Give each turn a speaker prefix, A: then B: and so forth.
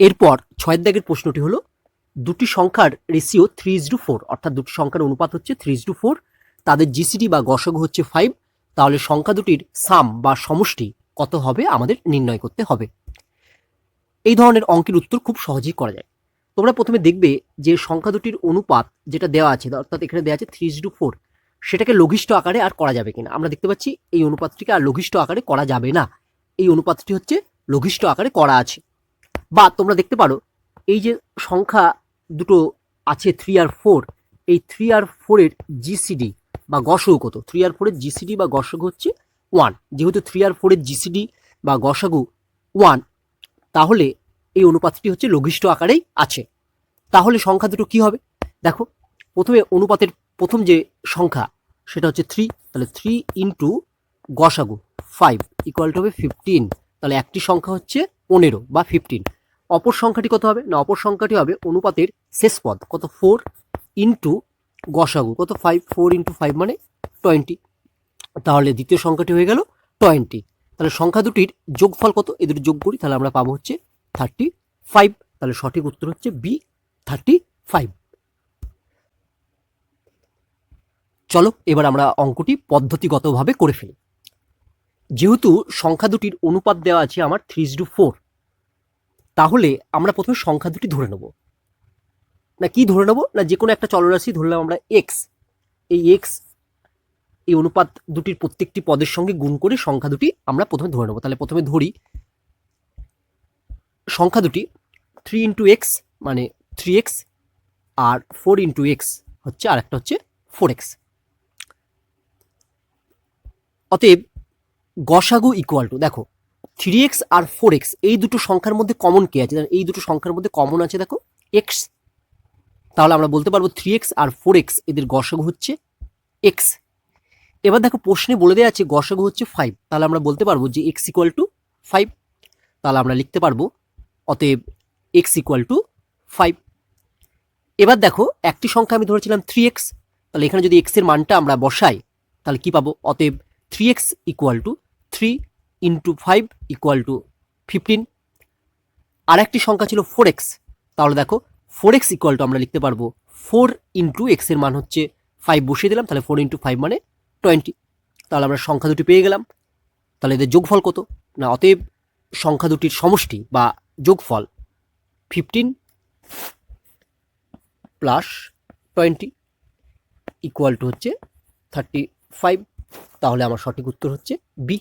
A: এরপর ছয়ের দাগের প্রশ্নটি হলো, দুটি সংখ্যার ratio three is to four অর্থাৎ দুটি সংখ্যার অনুপাত হচ্ছে থ্রি ইজ টু ফোর তাদের জিসিডি বা গসগ হচ্ছে ফাইভ তাহলে সংখ্যা দুটির সাম বা সমষ্টি কত হবে আমাদের নির্ণয় করতে হবে। এই ধরনের অঙ্কের উত্তর খুব সহজেই করা যায়। তোমরা প্রথমে দেখবে যে সংখ্যা দুটির অনুপাত যেটা দেওয়া আছে, অর্থাৎ এখানে দেওয়া আছে থ্রি ইজ টু ফোর সেটাকে লঘিষ্ঠ আকারে আর করা যাবে কিনা। আমরা দেখতে পাচ্ছি এই অনুপাতটিকে আর লঘিষ্ঠ আকারে করা যাবে না। এই অনুপাতটি হচ্ছে লঘিষ্ঠ আকারে করা আছে। বা তোমরা দেখতে পারো, এই যে সংখ্যা দুটো আছে থ্রি আর ফোর এই থ্রি আর ফোরের জিসিডি বা গসগু কত? থ্রি আর ফোরের জিসিডি বা গসগু হচ্ছে ওয়ান যেহেতু থ্রি আর ফোরের জিসিডি বা গসাগু ওয়ান তাহলে এই অনুপাতটি হচ্ছে লঘিষ্ঠ আকারেই আছে। তাহলে সংখ্যা দুটো কি হবে? দেখো, প্রথমে অনুপাতের প্রথম যে সংখ্যা, সেটা হচ্ছে থ্রি তাহলে থ্রি ইন্টু গসাগু ফাইভ ইকুয়াল টু হবে ফিফটিন তাহলে একটি সংখ্যা হচ্ছে পনেরো বা ফিফটিন অপর সংখ্যাটি কত হবে? না, অপর সংখ্যাটি হবে অনুপাতের শেষ পদ। কত? ফোর ইন্টু গসাগু। কত? ফাইভ ফোর ইন্টু ফাইভ মানে টোয়েন্টি তাহলে দ্বিতীয় সংখ্যাটি হয়ে গেল টোয়েন্টি তাহলে সংখ্যা দুটির যোগফল কত? এদের যোগ করি, তাহলে আমরা পাবো হচ্ছে থার্টি ফাইভ তাহলে সঠিক উত্তর হচ্ছে বি থার্টি ফাইভ চলো, এবার আমরা অঙ্কটি পদ্ধতিগতভাবে করে ফেলি। যেহেতু সংখ্যা দুটির অনুপাত দেওয়া আছে আমার থ্রি টু ফোর তাহলে আমরা প্রথমে সংখ্যা দুটি ধরে নেব। না, কি ধরে নেব? না, যে কোনো একটা চলরাশি ধরলাম আমরা এক্স এই এক্স এই অনুপাত দুটির প্রত্যেকটি পদের সঙ্গে গুণ করে সংখ্যা দুটি আমরা প্রথমে ধরে নেব। তাহলে প্রথমে ধরি সংখ্যা দুটি থ্রি ইন্টু এক্স মানে থ্রি এক্স আর ফোর ইন্টু এক্স হচ্ছে আর একটা হচ্ছে ফোর এক্স অতএব গসাগু ইকুয়াল টু দেখো থ্রি এক্স আর ফোর এক্স, এই দুটো সংখ্যার মধ্যে কমন কে আছে? এই দুটো সংখ্যার মধ্যে কমন আছে দেখো এক্স তাহলে আমরা বলতে পারব থ্রি এক্স আর ফোর এক্স এদের গসাগু হচ্ছে এক্স এবার দেখো প্রশ্নে বলে দেওয়া আছে গসাগু হচ্ছে ফাইভ তাহলে আমরা বলতে পারব যে এক্স ইকুয়াল টু ফাইভ তাহলে আমরা লিখতে পারব অতএব এক্স ইকুয়াল টু ফাইভ এবার দেখো একটি সংখ্যা আমি ধরেছিলাম থ্রি এক্স। তাহলে এখানে যদি এক্সের মানটা আমরা বসাই, তাহলে কি পাবো? অতএব three X equal to three into five equal to fifteen আর একটি সংখ্যা ছিল ফোর এক্স তাহলে দেখো ফোর এক্স ইকুয়াল টু আমরা লিখতে পারব ফোর ইন্টু এক্সের মান হচ্ছে ফাইভ বসিয়ে দিলাম, তাহলে ফোর ইন্টু ফাইভ মানে টোয়েন্টি তাহলে আমরা সংখ্যা দুটি পেয়ে গেলাম। তাহলে এদের যোগফল কত? না, অতএব সংখ্যা দুটির সমষ্টি বা যোগফল fifteen plus twenty equal to হচ্ছে থার্টি ফাইভ তাহলে আমার সঠিক উত্তর হচ্ছে বি